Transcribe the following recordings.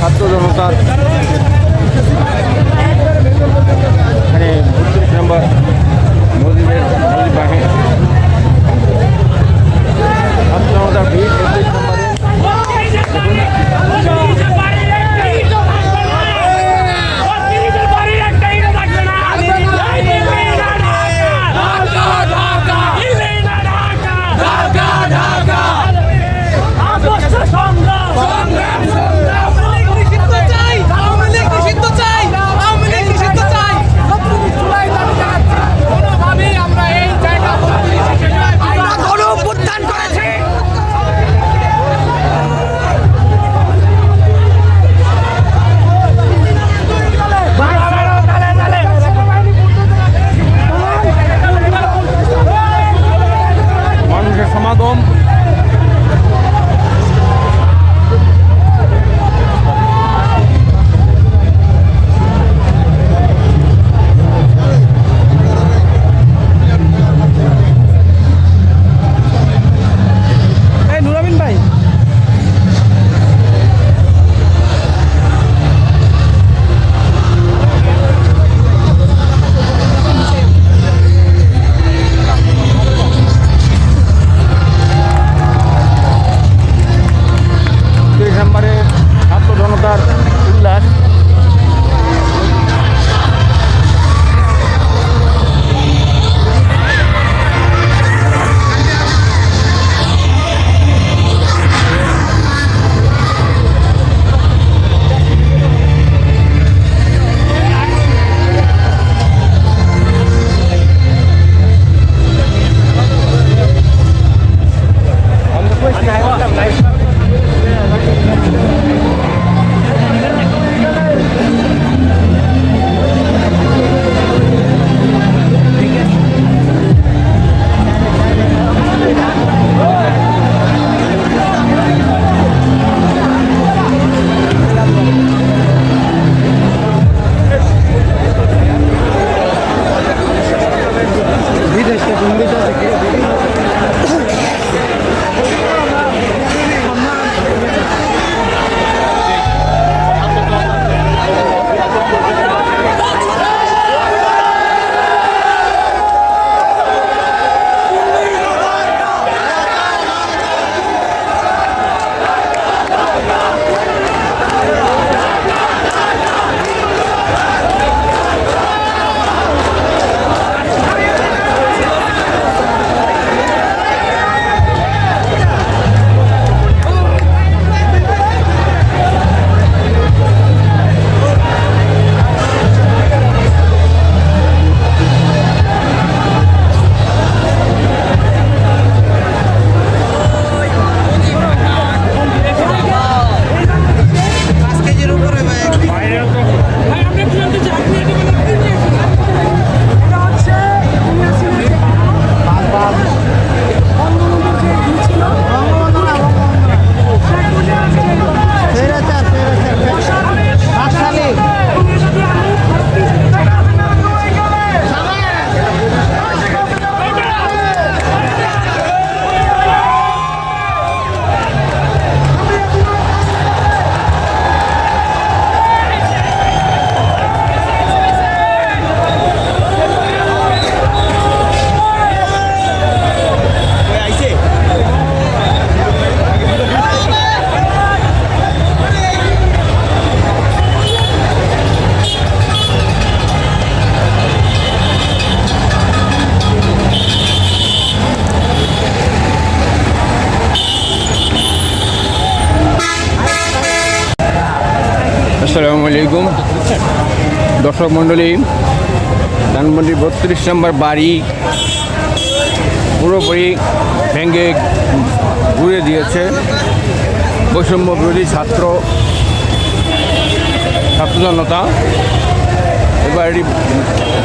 ছাত্র জনতার এখানে বত্রিশ নম্বর মসজিদের মসজিদ বাহিনী ছাত্র জনতার ভিড় বত্রিশ নম্বরে। হিন্দিটা দেখে দর্শক মণ্ডলী ধানমন্ডি বত্রিশ নম্বর বাড়ি, পুরোপুরি ভেঙে ঘুরে দিয়েছে। বৈষম্য বিরোধী ছাত্র ছাত্র জনতা এ বাড়িটি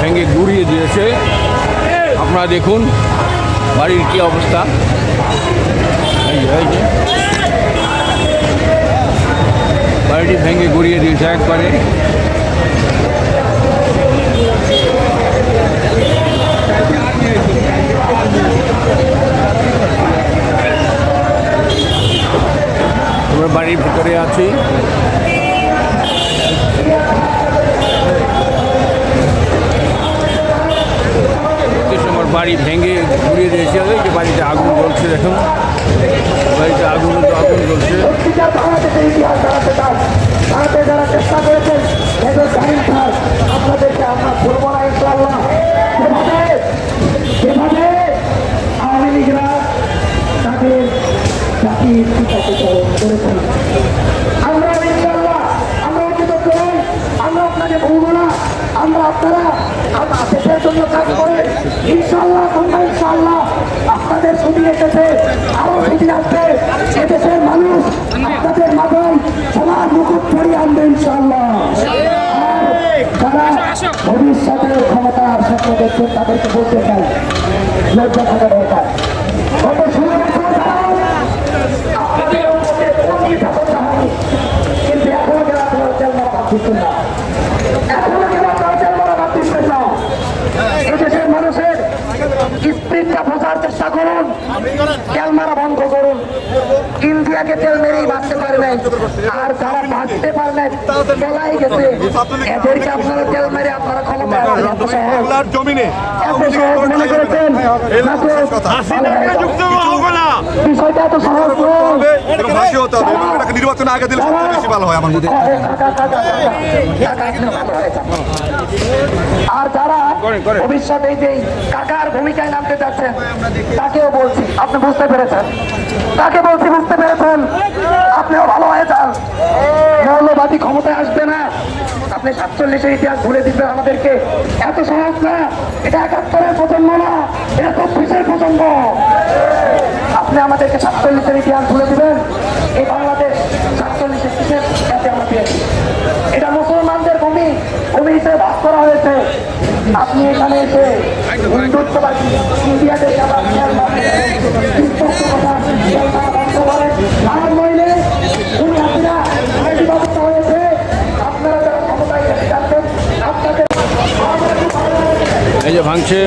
ভেঙে গুড়িয়ে দিয়েছে। আপনারা দেখুন, বাড়ির কি অবস্থা। বাড়িটি ভেঙে গড়িয়ে দিয়েছে একবারে আমরা বাড়ির ভিতরে আছি বাড়ি ভেঙে ঘুরিয়ে দিয়েছে ওই যে বাড়িতে আগুন জ্বলছে দেখুন বাড়িতে আগুন আগুন জ্বলছে সত্যিকার বাংলাদেশের ইতিহাস জানাতে চান জানাতে যারা চেষ্টা করেছেন মেজর জাহিন খান আপনাদেরকে আমরা বলব না ইনশাআল্লাহ যেভাবে যেভাবে আওয়ামী লীগরা তাদের জাতির পিতাকে চরণ করেছেন আমরা ইনশাআল্লাহ আমরা কৃতজ্ঞ নই আমরা আপনাকে ভুলবো না আমরা আপনারা আমরা দেশের জন্য কাজ করে ইনশাআল্লাহ তোমরা ইনশাআল্লাহ ছুটি এসেছে আরও ছুটি আসবে এদেশের মানুষ, আপনাদের মাথায় সবার মুকুট পরিয়ে আনবে ইনশাআল্লাহ। আর যারা ভবিষ্যতে ক্ষমতার স্বপ্ন দেখছেন, তাদেরকে বলতে চাই, লজ্জা দরকার। কিন্তু যারা না এখনও যারা আপনারা তেল মারা ভাবছেন না এদেশের মানুষের স্পিডটা বোঝার চেষ্টা করুন তেল মারা বন্ধ করুন। ইন্ডিয়াকে তেল মেরেই বাঁচতে পারবেন আর যারা বাঁচতে পারবেন চলাই গেছে। এদেরকে আপনারা তেল মেরে আপনারা ক্ষমতা জমিনে মনে করেছেন? বিষয়টা এত সহজ নির্বাচনে আগে দিলে সবচেয়ে বেশি ভালো হয় আমার মতে। আর যারা। ভবিষ্যতে যে কাকার ভূমিকায় নামতে যাচ্ছেন তাকেও বলছি আপনি বুঝতে পেরেছেন। তাকে বলছি বুঝতে পেরেছেন? আপনিও ভালো হয়ে যান। মৌলবাদী ক্ষমতায় আসবে না। আপনি সাতচল্লিশের ইতিহাস ভুলে দিবেন আমাদেরকে। এত সহজ না, এটা একাত্তরের প্রজন্ম না, এটা চব্বিশের প্রজন্ম। আপনি আমাদেরকে সাতচল্লিশের ইতিহাস ভুলে দিবেন এই বাংলাদেশ সাতচল্লিশের কিসের কাছে আমরা পেয়েছি এটা মুসলমানদের ভূমি ভূমি হিসেবে ভাগ করা হয়েছে। আপনি এখানে এসে হিন্দুত্ববাদী ইন্ডিয়াতে আবার খেয়াল রাখেন। বিপক্ষপাতা খেয়াল করা বন্ধ করেন। আর নইলে উনি হাসিনা আইনি ব্যবস্থা হয়েছে আপনারা যারা ক্ষমতায় যেতে চাচ্ছেন আপনাদের এই যে ভাঙছে।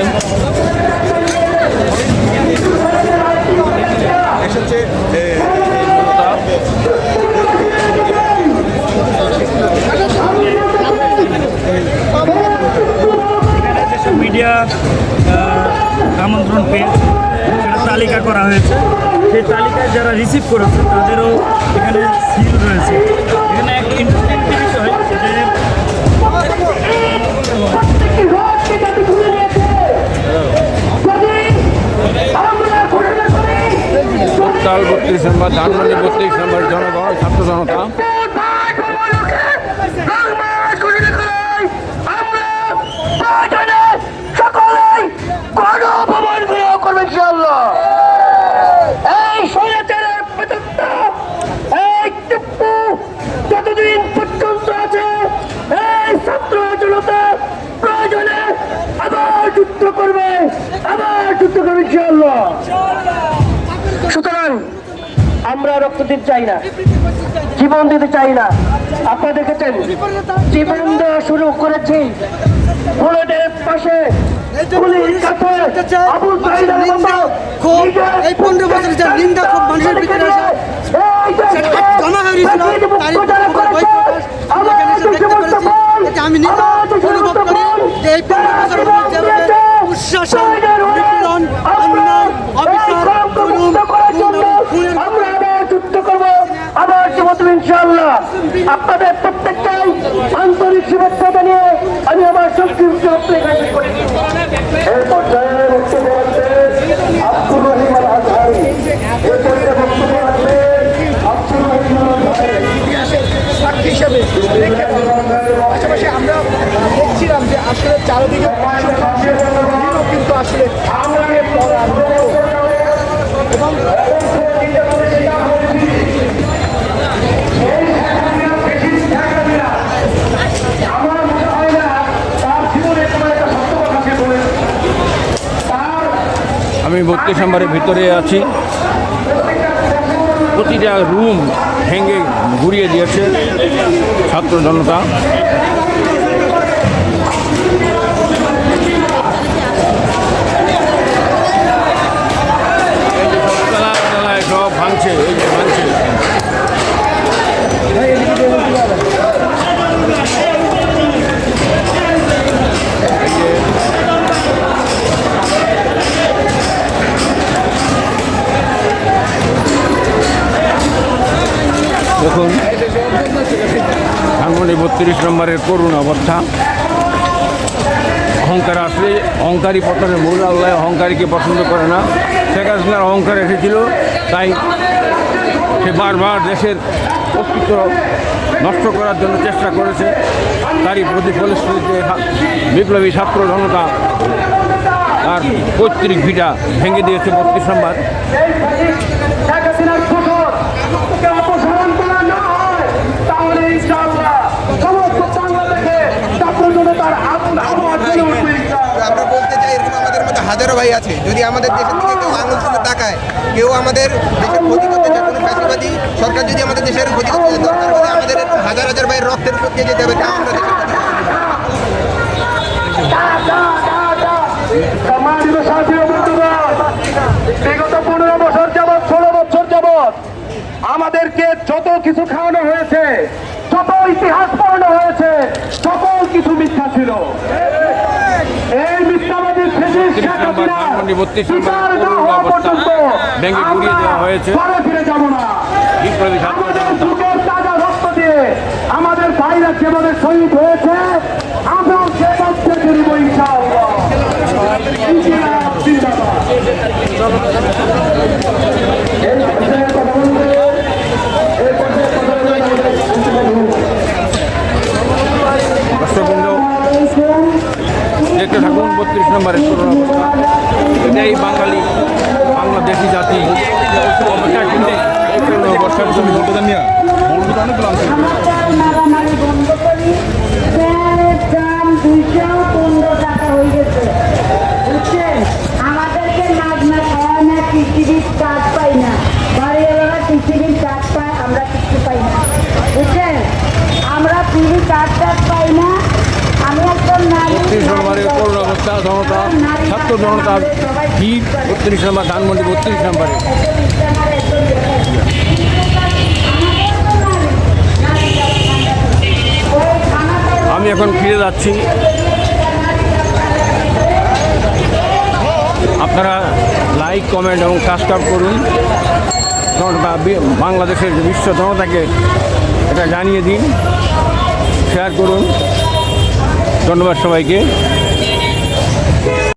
মিডিয়া আমন্ত্রণ পেয়ে তালিকা করা হয়েছে। সেই তালিকায় যারা রিসিভ করেছে, তাদেরও এখানে সিল রয়েছে। এখানে একটা ইন্টারেস্টিং বিষয় যে তাল বত্রিশ নম্বর ধানমন্ডি বত্রিশ নম্বর জনগণ ছাত্র জনতা। আমরা রক্ত দিতে চাই না। জীবন দিতে চাই না। আপনারা দেখেছেন জীবন দেওয়া শুরু করেছি বুলেটের পাশে। এই পনেরো বছরের যে নিন্দা খুব মানুষের ভিতরে জমা হয়ে গেছিল, তারই আমি নিজে অনুভব করি। হিসেবে। পাশাপাশি আমরা দেখছিলাম যে আসলে চারিদিকে কিন্তু আসলে এবং আমি বত্রিশ নম্বরের ভিতরে আছি। প্রতিটা রুম ভেঙে ঘুরিয়ে দিয়েছে ছাত্র জনতা। সব ভাঙছে। বত্রিশ নম্বরের করুণ অবস্থা। অহংকার আসলে অহংকারী পতনের মূল আল্লাহ অহংকারীকে পছন্দ করে না। শেখ হাসিনার অহংকার এসেছিল, তাই সে বারবার দেশের অস্তিত্ব নষ্ট করার জন্য চেষ্টা করেছে। তারই প্রতি ফলশ্রুতিতে বিপ্লবী ছাত্র জনতা তার পৈতৃক ভিটা ভেঙে দিয়েছে বত্রিশ নম্বর এই ফাঁসি শেখ হাসিনার শোষণ কে অপসারণ করা না হয় তাহলে ইনশাআল্লাহ সমস্ত বাংলাদেশে ছাত্র জনতার আগুন আবহাওয়া চলে উঠবে ইনশাআল্লাহ আমরা বলতে চাই এরকম আমাদের ভাই আছে। যদি আমাদের দেশের দিকে কেউ আঙুল তুলে তাকায়, কেউ আমাদের দেশের ক্ষতি করতে চায়, কোনো ফ্যাসিবাদী সরকার যদি আমাদের দেশের ক্ষতি করতে চায় দরকার হলে আমাদের হাজার হাজার ভাইয়ের রক্তের উপর দিয়ে যেতে হবে তা আমরা দেশের ক্ষতি। আমাদেরকে যত কিছু খাওয়ানো হয়েছে, যত ইতিহাস পড়ানো হয়েছে, সকল কিছু মিথ্যা ছিল। এই মিথ্যাবাদী ফেসিস্ট নম্বর ধানমন্ডি বত্রিশ নম্বর করুণ অবস্থা ব্যাংকে ঘুরিয়ে দেওয়া হয়েছে। ঘরে ফিরে যাব বিপ্লবী আমাদের ভাইরা যেভাবে শহীদ হয়েছে আমরা সেভাবে ফিরব ইনশাআল্লাহ। ইনশাআল্লাহ জিন্দাবাদ এই পর্যায়ে কথা বলতে এই পর্যায়ে কথা দর্শকবৃন্দ দেখতে থাকুন বত্রিশ নম্বরের করুণ অবস্থা এটাই বাঙালি বাংলাদেশি জাতি অপেক্ষা কিন্তু এই করুণ অবস্থার জন্য মারামারি বন্ধ করি গ্যাসের দাম দুইশো পনেরো টাকা হয়ে গেছে বুঝছেন আমাদেরকে নাচ না খাওয়া টিসিবির কাজ পাই না। বাড়িওয়ালারা টিসিবির কাজ পায় আমরা কিছু পাই না। বুঝছেন? আমরা টিভি কাজ টাজ পাই না আমি একজন নারী বত্রিশ নম্বরের করুণ অবস্থা জনতা ছাত্র জনতার ভিড় বত্রিশ নম্বর ধানমন্ডি বত্রিশ নম্বরে। আমি এখন ফিরে যাচ্ছি আপনারা লাইক, কমেন্ট এবং সাবস্ক্রাইব করুন। বাংলাদেশের বিশ্ব জনতাকে এটা জানিয়ে দিন শেয়ার করুন। ধন্যবাদ সবাইকে।